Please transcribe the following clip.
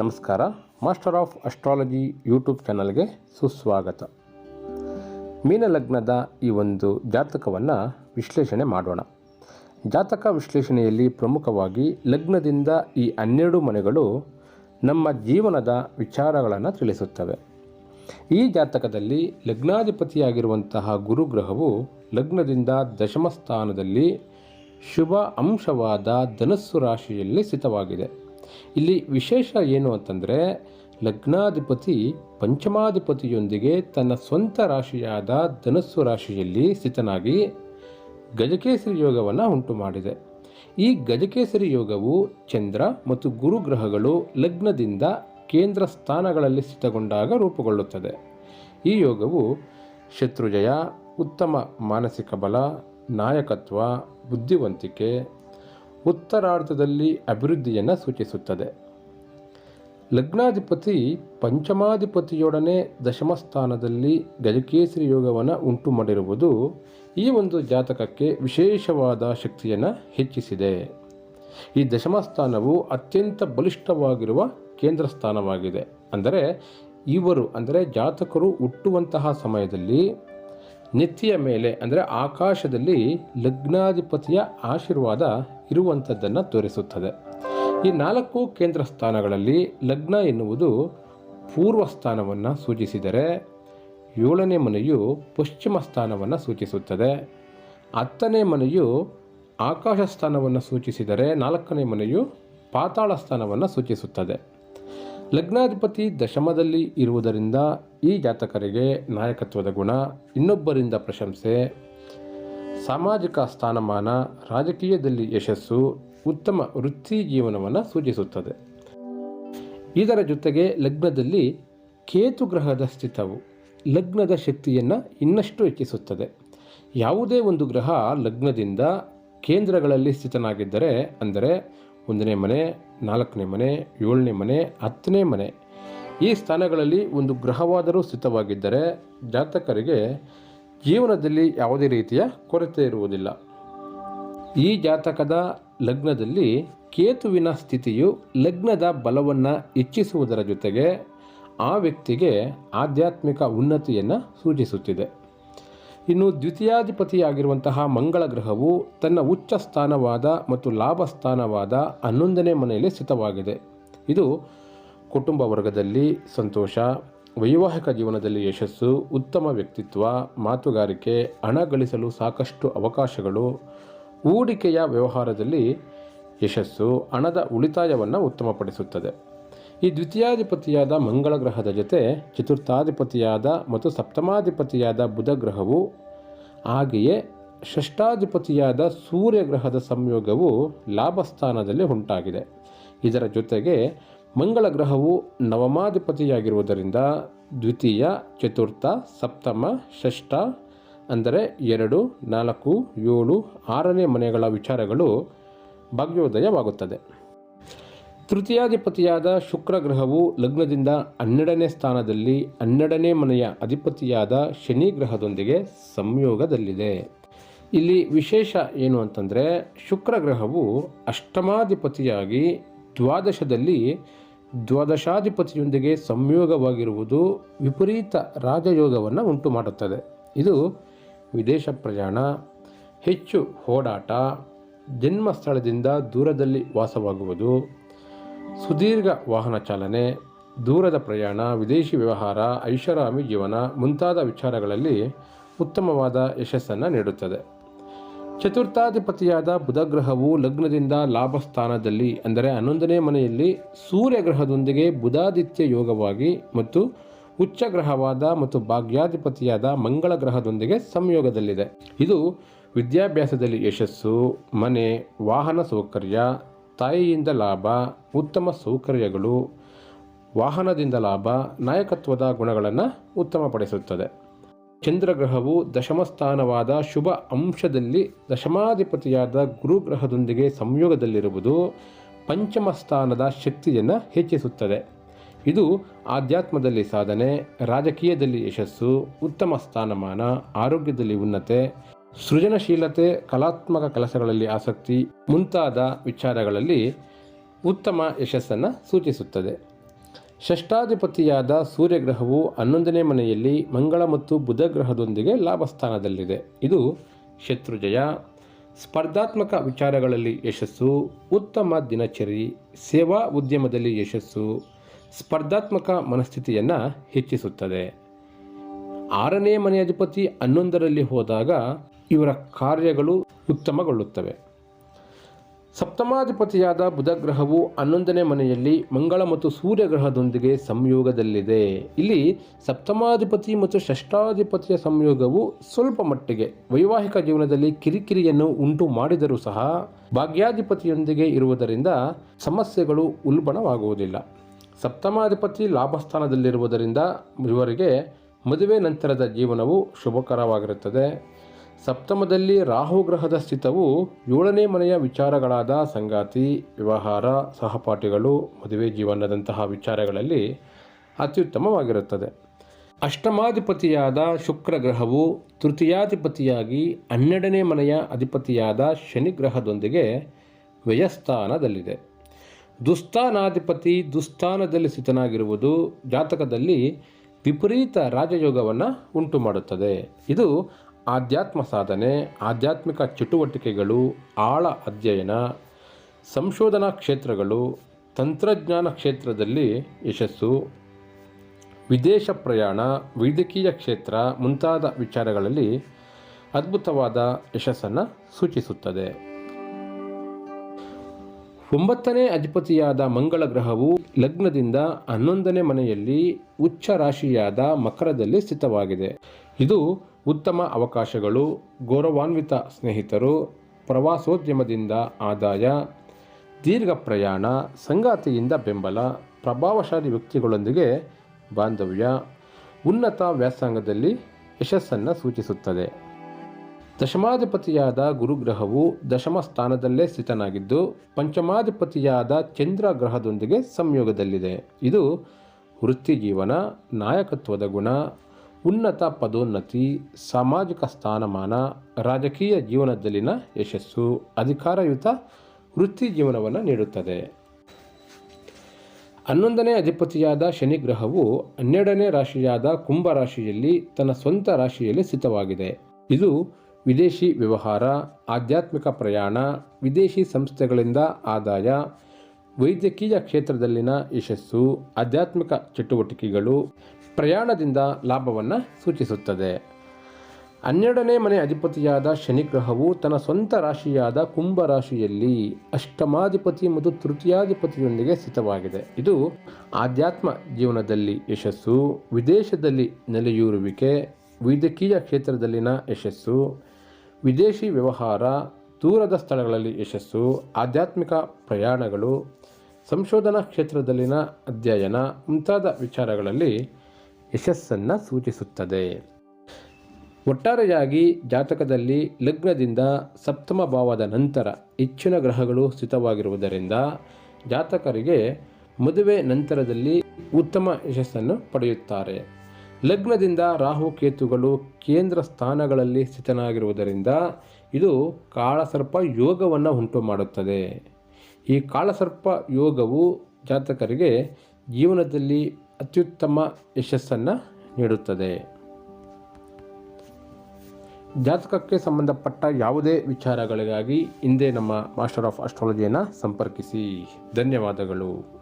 ನಮಸ್ಕಾರ. Master of astrology YouTube ಚಾನಲ್ಗೆ ಸುಸ್ವಾಗತ. ಮೀನಲಗ್ನದ ಈ ಒಂದು ಜಾತಕವನ್ನು ವಿಶ್ಲೇಷಣೆ ಮಾಡೋಣ. ಜಾತಕ ವಿಶ್ಲೇಷಣೆಯಲ್ಲಿ ಪ್ರಮುಖವಾಗಿ ಲಗ್ನದಿಂದ ಈ ಹನ್ನೆರಡು ಮನೆಗಳು ನಮ್ಮ ಜೀವನದ ವಿಚಾರಗಳನ್ನು ತಿಳಿಸುತ್ತವೆ. ಈ ಜಾತಕದಲ್ಲಿ ಲಗ್ನಾಧಿಪತಿಯಾಗಿರುವಂತಹ ಗುರುಗ್ರಹವು ಲಗ್ನದಿಂದ ದಶಮ ಸ್ಥಾನದಲ್ಲಿ ಶುಭ ಅಂಶವಾದ ಧನಸ್ಸು ರಾಶಿಯಲ್ಲಿ ಸ್ಥಿತವಾಗಿದೆ. ಇಲ್ಲಿ ವಿಶೇಷ ಏನು ಅಂತಂದರೆ, ಲಗ್ನಾಧಿಪತಿ ಪಂಚಮಾಧಿಪತಿಯೊಂದಿಗೆ ತನ್ನ ಸ್ವಂತ ರಾಶಿಯಾದ ಧನಸ್ಸು ರಾಶಿಯಲ್ಲಿ ಸ್ಥಿತನಾಗಿ ಗಜಕೇಸರಿ ಯೋಗವನ್ನು ಉಂಟು ಮಾಡಿದೆ. ಈ ಗಜಕೇಸರಿ ಯೋಗವು ಚಂದ್ರ ಮತ್ತು ಗುರುಗ್ರಹಗಳು ಲಗ್ನದಿಂದ ಕೇಂದ್ರ ಸ್ಥಾನಗಳಲ್ಲಿ ಸ್ಥಿತಗೊಂಡಾಗ ರೂಪುಗೊಳ್ಳುತ್ತದೆ. ಈ ಯೋಗವು ಶತ್ರುಜಯ, ಉತ್ತಮ ಮಾನಸಿಕ ಬಲ, ನಾಯಕತ್ವ, ಬುದ್ಧಿವಂತಿಕೆ ಉತ್ತರಾರ್ಧದಲ್ಲಿ ಅಭಿವೃದ್ಧಿಯನ್ನು ಸೂಚಿಸುತ್ತದೆ. ಲಗ್ನಾಧಿಪತಿ ಪಂಚಮಾಧಿಪತಿಯೊಡನೆ ದಶಮಸ್ಥಾನದಲ್ಲಿ ಗಜಕೇಸರಿ ಯೋಗವನ್ನು ಉಂಟು ಮಾಡಿರುವುದು ಈ ಒಂದು ಜಾತಕಕ್ಕೆ ವಿಶೇಷವಾದ ಶಕ್ತಿಯನ್ನು ಹೆಚ್ಚಿಸಿದೆ. ಈ ದಶಮಸ್ಥಾನವು ಅತ್ಯಂತ ಬಲಿಷ್ಠವಾಗಿರುವ ಕೇಂದ್ರ ಸ್ಥಾನವಾಗಿದೆ. ಅಂದರೆ ಇವರು, ಅಂದರೆ ಜಾತಕರು ಹುಟ್ಟುವಂತಹ ಸಮಯದಲ್ಲಿ ನೆತ್ತಿಯ ಮೇಲೆ, ಅಂದರೆ ಆಕಾಶದಲ್ಲಿ ಲಗ್ನಾಧಿಪತಿಯ ಆಶೀರ್ವಾದ ಇರುವಂಥದ್ದನ್ನು ತೋರಿಸುತ್ತದೆ. ಈ ನಾಲ್ಕು ಕೇಂದ್ರ ಸ್ಥಾನಗಳಲ್ಲಿ ಲಗ್ನ ಎನ್ನುವುದು ಪೂರ್ವ ಸ್ಥಾನವನ್ನು ಸೂಚಿಸಿದರೆ, ಏಳನೇ ಮನೆಯು ಪಶ್ಚಿಮ ಸ್ಥಾನವನ್ನು ಸೂಚಿಸುತ್ತದೆ. ಹತ್ತನೇ ಮನೆಯು ಆಕಾಶ ಸ್ಥಾನವನ್ನು ಸೂಚಿಸಿದರೆ, ನಾಲ್ಕನೇ ಮನೆಯು ಪಾತಾಳ ಸ್ಥಾನವನ್ನು ಸೂಚಿಸುತ್ತದೆ. ಲಗ್ನಾಧಿಪತಿ ದಶಮದಲ್ಲಿ ಇರುವುದರಿಂದ ಈ ಜಾತಕರಿಗೆ ನಾಯಕತ್ವದ ಗುಣ, ಇನ್ನೊಬ್ಬರಿಂದ ಪ್ರಶಂಸೆ, ಸಾಮಾಜಿಕ ಸ್ಥಾನಮಾನ, ರಾಜಕೀಯದಲ್ಲಿ ಯಶಸ್ಸು, ಉತ್ತಮ ವೃತ್ತಿ ಜೀವನವನ್ನು ಸೂಚಿಸುತ್ತದೆ. ಇದರ ಜೊತೆಗೆ ಲಗ್ನದಲ್ಲಿ ಕೇತು ಗ್ರಹದ ಸ್ಥಿತವು ಲಗ್ನದ ಶಕ್ತಿಯನ್ನು ಇನ್ನಷ್ಟು ಹೆಚ್ಚಿಸುತ್ತದೆ. ಯಾವುದೇ ಒಂದು ಗ್ರಹ ಲಗ್ನದಿಂದ ಕೇಂದ್ರಗಳಲ್ಲಿ ಸ್ಥಿತನಾಗಿದ್ದರೆ, ಅಂದರೆ ಒಂದನೇ ಮನೆ ನಾಲ್ಕನೇ ಮನೆ, ಏಳನೇ ಮನೆ, ಹತ್ತನೇ ಮನೆ. ಈ ಸ್ಥಾನಗಳಲ್ಲಿ ಒಂದು ಗ್ರಹವಾದರೂ ಸ್ಥಿತವಾಗಿದ್ದರೆ ಜಾತಕರಿಗೆ ಜೀವನದಲ್ಲಿ ಯಾವುದೇ ರೀತಿಯ ಕೊರತೆ ಇರುವುದಿಲ್ಲ. ಈ ಜಾತಕದ ಲಗ್ನದಲ್ಲಿ ಕೇತುವಿನ ಸ್ಥಿತಿಯು ಲಗ್ನದ ಬಲವನ್ನು ಹೆಚ್ಚಿಸುವುದರ ಜೊತೆಗೆ ಆ ವ್ಯಕ್ತಿಗೆ ಆಧ್ಯಾತ್ಮಿಕ ಉನ್ನತಿಯನ್ನು ಸೂಚಿಸುತ್ತಿದೆ. ಇನ್ನು ದ್ವಿತೀಯಾಧಿಪತಿಯಾಗಿರುವಂತಹ ಮಂಗಳ ಗ್ರಹವು ತನ್ನ ಉಚ್ಚ ಸ್ಥಾನವಾದ ಮತ್ತು ಲಾಭ ಸ್ಥಾನವಾದ ಹನ್ನೊಂದನೇ ಮನೆಯಲ್ಲಿ ಸ್ಥಿತವಾಗಿದೆ. ಇದು ಕುಟುಂಬ ವರ್ಗದಲ್ಲಿ ಸಂತೋಷ, ವೈವಾಹಿಕ ಜೀವನದಲ್ಲಿ ಯಶಸ್ಸು, ಉತ್ತಮ ವ್ಯಕ್ತಿತ್ವ, ಮಾತುಗಾರಿಕೆ, ಹಣ ಗಳಿಸಲು ಸಾಕಷ್ಟು ಅವಕಾಶಗಳು, ಹೂಡಿಕೆಯ ವ್ಯವಹಾರದಲ್ಲಿ ಯಶಸ್ಸು, ಹಣದ ಉಳಿತಾಯವನ್ನು ಉತ್ತಮಪಡಿಸುತ್ತದೆ. ಈ ದ್ವಿತೀಯಾಧಿಪತಿಯಾದ ಮಂಗಳ ಗ್ರಹದ ಜೊತೆ ಚತುರ್ಥಾಧಿಪತಿಯಾದ ಮತ್ತು ಸಪ್ತಮಾಧಿಪತಿಯಾದ ಬುಧ ಗ್ರಹವು ಹಾಗೆಯೇ ಷಷ್ಠಾಧಿಪತಿಯಾದ ಸೂರ್ಯ ಗ್ರಹದ ಸಂಯೋಗವು ಲಾಭಸ್ಥಾನದಲ್ಲಿ ಉಂಟಾಗಿದೆ. ಇದರ ಜೊತೆಗೆ ಮಂಗಳ ಗ್ರಹವು ನವಮಾಧಿಪತಿಯಾಗಿರುವುದರಿಂದ ದ್ವಿತೀಯ, ಚತುರ್ಥ, ಸಪ್ತಮ, ಷಷ್ಠ ಅಂದರೆ ಎರಡು, ನಾಲ್ಕು, ಏಳು, ಆರನೇ ಮನೆಗಳ ವಿಚಾರಗಳು ಭಾಗ್ಯೋದಯವಾಗುತ್ತದೆ. ತೃತೀಯಾಧಿಪತಿಯಾದ ಶುಕ್ರ ಗ್ರಹವು ಲಗ್ನದಿಂದ ಹನ್ನೆರಡನೇ ಸ್ಥಾನದಲ್ಲಿ ಹನ್ನೆರಡನೇ ಮನೆಯ ಅಧಿಪತಿಯಾದ ಶನಿ ಗ್ರಹದೊಂದಿಗೆ ಸಂಯೋಗದಲ್ಲಿದೆ. ಇಲ್ಲಿ ವಿಶೇಷ ಏನು ಅಂತಂದರೆ ಶುಕ್ರ ಗ್ರಹವು ಅಷ್ಟಮಾಧಿಪತಿಯಾಗಿ ದ್ವಾದಶದಲ್ಲಿ ದ್ವಾದಶಾಧಿಪತಿಯೊಂದಿಗೆ ಸಂಯೋಗವಾಗಿರುವುದು ವಿಪರೀತ ರಾಜಯೋಗವನ್ನು ಉಂಟು ಮಾಡುತ್ತದೆ ಇದು ವಿದೇಶ ಪ್ರಯಾಣ, ಹೆಚ್ಚು ಓಡಾಟ ಜನ್ಮಸ್ಥಳದಿಂದ ದೂರದಲ್ಲಿ ವಾಸವಾಗುವುದು ಸುದೀರ್ಘ ವಾಹನ ಚಾಲನೆ, ದೂರದ ಪ್ರಯಾಣ, ವಿದೇಶಿ ವ್ಯವಹಾರ, ಐಷಾರಾಮಿ ಜೀವನ ಮುಂತಾದ ವಿಚಾರಗಳಲ್ಲಿ ಉತ್ತಮವಾದ ಯಶಸ್ಸನ್ನು ನೀಡುತ್ತದೆ. ಚತುರ್ಥಾಧಿಪತಿಯಾದ ಬುಧಗ್ರಹವು ಲಗ್ನದಿಂದ ಲಾಭ ಸ್ಥಾನದಲ್ಲಿ ಅಂದರೆ ಹನ್ನೊಂದನೇ ಮನೆಯಲ್ಲಿ ಸೂರ್ಯಗ್ರಹದೊಂದಿಗೆ ಬುಧಾದಿತ್ಯ ಯೋಗವಾಗಿ ಮತ್ತು ಉಚ್ಚ ಗ್ರಹವಾದ ಮತ್ತು ಭಾಗ್ಯಾಧಿಪತಿಯಾದ ಮಂಗಳ ಗ್ರಹದೊಂದಿಗೆ ಸಂಯೋಗದಲ್ಲಿದೆ. ಇದು ವಿದ್ಯಾಭ್ಯಾಸದಲ್ಲಿ ಯಶಸ್ಸು, ಮನೆ, ವಾಹನ ಸೌಕರ್ಯ ತಾಯಿಯಿಂದ ಲಾಭ, ಉತ್ತಮ ಸೌಕರ್ಯಗಳು, ವಾಹನದಿಂದ ಲಾಭ, ನಾಯಕತ್ವದ ಗುಣಗಳನ್ನು ಉತ್ತಮಪಡಿಸುತ್ತದೆ. ಚಂದ್ರಗ್ರಹವು ದಶಮಸ್ಥಾನವಾದ ಶುಭ ಅಂಶದಲ್ಲಿ ದಶಮಾಧಿಪತಿಯಾದ ಗುರುಗ್ರಹದೊಂದಿಗೆ ಸಂಯೋಗದಲ್ಲಿರುವುದು ಪಂಚಮ ಸ್ಥಾನದ ಶಕ್ತಿಯನ್ನು ಹೆಚ್ಚಿಸುತ್ತದೆ. ಇದು ಆಧ್ಯಾತ್ಮದಲ್ಲಿ ಸಾಧನೆ, ರಾಜಕೀಯದಲ್ಲಿ ಯಶಸ್ಸು, ಉತ್ತಮ ಸ್ಥಾನಮಾನ, ಆರೋಗ್ಯದಲ್ಲಿ ಉನ್ನತೆ ಸೃಜನಶೀಲತೆ, ಕಲಾತ್ಮಕ ಕೆಲಸಗಳಲ್ಲಿ ಆಸಕ್ತಿ ಮುಂತಾದ ವಿಚಾರಗಳಲ್ಲಿ ಉತ್ತಮ ಯಶಸ್ಸನ್ನು ಸೂಚಿಸುತ್ತದೆ. ಷಷ್ಠಾಧಿಪತಿಯಾದ ಸೂರ್ಯಗ್ರಹವು ಹನ್ನೊಂದನೇ ಮನೆಯಲ್ಲಿ ಮಂಗಳ ಮತ್ತು ಬುಧ ಗ್ರಹದೊಂದಿಗೆ ಲಾಭಸ್ಥಾನದಲ್ಲಿದೆ ಇದು ಶತ್ರುಜಯ, ಸ್ಪರ್ಧಾತ್ಮಕ ವಿಚಾರಗಳಲ್ಲಿ ಯಶಸ್ಸು, ಉತ್ತಮ ದಿನಚರಿ, ಸೇವಾ ಉದ್ಯಮದಲ್ಲಿ ಯಶಸ್ಸು, ಸ್ಪರ್ಧಾತ್ಮಕ ಮನಸ್ಥಿತಿಯನ್ನು ಹೆಚ್ಚಿಸುತ್ತದೆ. ಆರನೇ ಮನೆಯ ಅಧಿಪತಿ ಹನ್ನೊಂದರಲ್ಲಿ ಹೋದಾಗ ಇವರ ಕಾರ್ಯಗಳು ಉತ್ತಮಗೊಳ್ಳುತ್ತವೆ. ಸಪ್ತಮಾಧಿಪತಿಯಾದ ಬುಧಗ್ರಹವು ಹನ್ನೊಂದನೇ ಮನೆಯಲ್ಲಿ ಮಂಗಳ ಮತ್ತು ಸೂರ್ಯಗ್ರಹದೊಂದಿಗೆ ಸಂಯೋಗದಲ್ಲಿದೆ. ಇಲ್ಲಿ ಸಪ್ತಮಾಧಿಪತಿ ಮತ್ತು ಷಷ್ಠಾಧಿಪತಿಯ ಸಂಯೋಗವು ಸ್ವಲ್ಪ ಮಟ್ಟಿಗೆ ವೈವಾಹಿಕ ಜೀವನದಲ್ಲಿ ಕಿರಿಕಿರಿಯನ್ನು ಉಂಟು ಮಾಡಿದರೂ ಸಹ ಭಾಗ್ಯಾಧಿಪತಿಯೊಂದಿಗೆ ಇರುವುದರಿಂದ ಸಮಸ್ಯೆಗಳು ಉಲ್ಬಣವಾಗುವುದಿಲ್ಲ. ಸಪ್ತಮಾಧಿಪತಿ ಲಾಭಸ್ಥಾನದಲ್ಲಿರುವುದರಿಂದ ಇವರಿಗೆ ಮದುವೆ ನಂತರದ ಜೀವನವು ಶುಭಕರವಾಗಿರುತ್ತದೆ. ಸಪ್ತಮದಲ್ಲಿ ರಾಹು ಗ್ರಹದ ಸ್ಥಿತವು ಏಳನೇ ಮನೆಯ ವಿಚಾರಗಳಾದ ಸಂಗಾತಿ, ವ್ಯವಹಾರ, ಸಹಪಾಠಿಗಳು, ಮದುವೆ ಜೀವನದಂತಹ ವಿಚಾರಗಳಲ್ಲಿ ಅತ್ಯುತ್ತಮವಾಗಿರುತ್ತದೆ. ಅಷ್ಟಮಾಧಿಪತಿಯಾದ ಶುಕ್ರ ಗ್ರಹವು ತೃತೀಯಾಧಿಪತಿಯಾಗಿ ಹನ್ನೆರಡನೇ ಮನೆಯ ಅಧಿಪತಿಯಾದ ಶನಿ ಗ್ರಹದೊಂದಿಗೆ ವ್ಯಯಸ್ಥಾನದಲ್ಲಿದೆ. ದುಸ್ಥಾನಾಧಿಪತಿ ದುಸ್ಥಾನದಲ್ಲಿ ಸ್ಥಿತನಾಗಿರುವುದು ಜಾತಕದಲ್ಲಿ ವಿಪರೀತ ರಾಜಯೋಗವನ್ನು ಉಂಟು ಮಾಡುತ್ತದೆ ಇದು ಆಧ್ಯಾತ್ಮ ಸಾಧನೆ, ಆಧ್ಯಾತ್ಮಿಕ ಚಟುವಟಿಕೆಗಳು, ಆಳ ಅಧ್ಯಯನ, ಸಂಶೋಧನಾ ಕ್ಷೇತ್ರಗಳು, ತಂತ್ರಜ್ಞಾನ ಕ್ಷೇತ್ರದಲ್ಲಿ ಯಶಸ್ಸು, ವಿದೇಶ ಪ್ರಯಾಣ, ವೈದ್ಯಕೀಯ ಕ್ಷೇತ್ರ ಮುಂತಾದ ವಿಚಾರಗಳಲ್ಲಿ ಅದ್ಭುತವಾದ ಯಶಸ್ಸನ್ನು ಸೂಚಿಸುತ್ತದೆ. ಒಂಬತ್ತನೇ ಅಧಿಪತಿಯಾದ ಮಂಗಳ ಗ್ರಹವು ಲಗ್ನದಿಂದ ಹನ್ನೊಂದನೇ ಮನೆಯಲ್ಲಿ ಉಚ್ಚ ರಾಶಿಯಾದ ಮಕರದಲ್ಲಿ ಸ್ಥಿತವಾಗಿದೆ. ಇದು ಉತ್ತಮ ಅವಕಾಶಗಳು, ಗೌರವಾನ್ವಿತ ಸ್ನೇಹಿತರು, ಪ್ರವಾಸೋದ್ಯಮದಿಂದ ಆದಾಯ, ದೀರ್ಘ ಪ್ರಯಾಣ, ಸಂಗಾತಿಯಿಂದ ಬೆಂಬಲ, ಪ್ರಭಾವಶಾಲಿ ವ್ಯಕ್ತಿಗಳೊಂದಿಗೆ ಬಾಂಧವ್ಯ, ಉನ್ನತ ವ್ಯಾಸಂಗದಲ್ಲಿ ಯಶಸ್ಸನ್ನು ಸೂಚಿಸುತ್ತದೆ. ದಶಮಾಧಿಪತಿಯಾದ ಗುರುಗ್ರಹವು ದಶಮ ಸ್ಥಾನದಲ್ಲೇ ಸ್ಥಿತನಾಗಿದ್ದು, ಪಂಚಮಾಧಿಪತಿಯಾದ ಚಂದ್ರ ಗ್ರಹದೊಂದಿಗೆ ಸಂಯೋಗದಲ್ಲಿದೆ. ಇದು ವೃತ್ತಿ ಜೀವನ ನಾಯಕತ್ವದ ಗುಣ ಉನ್ನತ ಪದೋನ್ನತಿ, ಸಾಮಾಜಿಕ ಸ್ಥಾನಮಾನ, ರಾಜಕೀಯ ಜೀವನದಲ್ಲಿನ ಯಶಸ್ಸು, ಅಧಿಕಾರಯುತ ವೃತ್ತಿ ಜೀವನವನ್ನು ನೀಡುತ್ತದೆ. ಹನ್ನೊಂದನೇ ಅಧಿಪತಿಯಾದ ಶನಿ ಗ್ರಹವು ಹನ್ನೆರಡನೇ ರಾಶಿಯಾದ ಕುಂಭ ರಾಶಿಯಲ್ಲಿ ತನ್ನ ಸ್ವಂತ ರಾಶಿಯಲ್ಲಿ ಸ್ಥಿತವಾಗಿದೆ. ಇದು ವಿದೇಶಿ ವ್ಯವಹಾರ, ಆಧ್ಯಾತ್ಮಿಕ ಪ್ರಯಾಣ, ವಿದೇಶಿ ಸಂಸ್ಥೆಗಳಿಂದ ಆದಾಯ, ವೈದ್ಯಕೀಯ ಕ್ಷೇತ್ರದಲ್ಲಿನ ಯಶಸ್ಸು, ಆಧ್ಯಾತ್ಮಿಕ ಚಟುವಟಿಕೆಗಳು ಪ್ರಯಾಣದಿಂದ ಲಾಭವನ್ನು ಸೂಚಿಸುತ್ತದೆ. ಹನ್ನೆರಡನೇ ಮನೆ ಅಧಿಪತಿಯಾದ ಶನಿಗ್ರಹವು ತನ್ನ ಸ್ವಂತ ರಾಶಿಯಾದ ಕುಂಭ ರಾಶಿಯಲ್ಲಿ ಅಷ್ಟಮಾಧಿಪತಿ ಮತ್ತು ತೃತೀಯಾಧಿಪತಿಯೊಂದಿಗೆ ಸ್ಥಿತವಾಗಿದೆ. ಇದು ಆಧ್ಯಾತ್ಮ ಜೀವನದಲ್ಲಿ ಯಶಸ್ಸು, ವಿದೇಶದಲ್ಲಿ ನೆಲೆಯೂರುವಿಕೆ, ವೈದ್ಯಕೀಯ ಕ್ಷೇತ್ರದಲ್ಲಿನ ಯಶಸ್ಸು, ವಿದೇಶಿ ವ್ಯವಹಾರ, ದೂರದ ಸ್ಥಳಗಳಲ್ಲಿ ಯಶಸ್ಸು, ಆಧ್ಯಾತ್ಮಿಕ ಪ್ರಯಾಣಗಳು, ಸಂಶೋಧನಾ ಕ್ಷೇತ್ರದಲ್ಲಿನ ಅಧ್ಯಯನ ಮುಂತಾದ ವಿಚಾರಗಳಲ್ಲಿ ಯಶಸ್ಸನ್ನು ಸೂಚಿಸುತ್ತದೆ. ಒಟ್ಟಾರೆಯಾಗಿ ಜಾತಕದಲ್ಲಿ ಲಗ್ನದಿಂದ ಸಪ್ತಮ ಭಾವದ ನಂತರ ಹೆಚ್ಚಿನ ಗ್ರಹಗಳು ಸ್ಥಿತವಾಗಿರುವುದರಿಂದ ಜಾತಕರಿಗೆ ಮದುವೆ ನಂತರದಲ್ಲಿ ಉತ್ತಮ ಯಶಸ್ಸನ್ನು ಪಡೆಯುತ್ತಾರೆ. ಲಗ್ನದಿಂದ ರಾಹು ಕೇತುಗಳು ಕೇಂದ್ರ ಸ್ಥಾನಗಳಲ್ಲಿ ಸ್ಥಿತನಾಗಿರುವುದರಿಂದ ಇದು ಕಾಳಸರ್ಪ ಯೋಗವನ್ನು ಉಂಟು ಮಾಡುತ್ತದೆ. ಈ ಕಾಳಸರ್ಪ ಯೋಗವು ಜಾತಕರಿಗೆ ಜೀವನದಲ್ಲಿ ಅತ್ಯುತ್ತಮ ಯಶಸ್ಸನ್ನು ನೀಡುತ್ತದೆ. ಜಾತಕಕ್ಕೆ ಸಂಬಂಧಪಟ್ಟ ಯಾವುದೇ ವಿಚಾರಗಳಿಗಾಗಿ ಹಿಂದೆ ನಮ್ಮ ಮಾಸ್ಟರ್ ಆಫ್ ಅಸ್ಟ್ರಾಲಜಿಯನ್ನು ಸಂಪರ್ಕಿಸಿ. ಧನ್ಯವಾದಗಳು.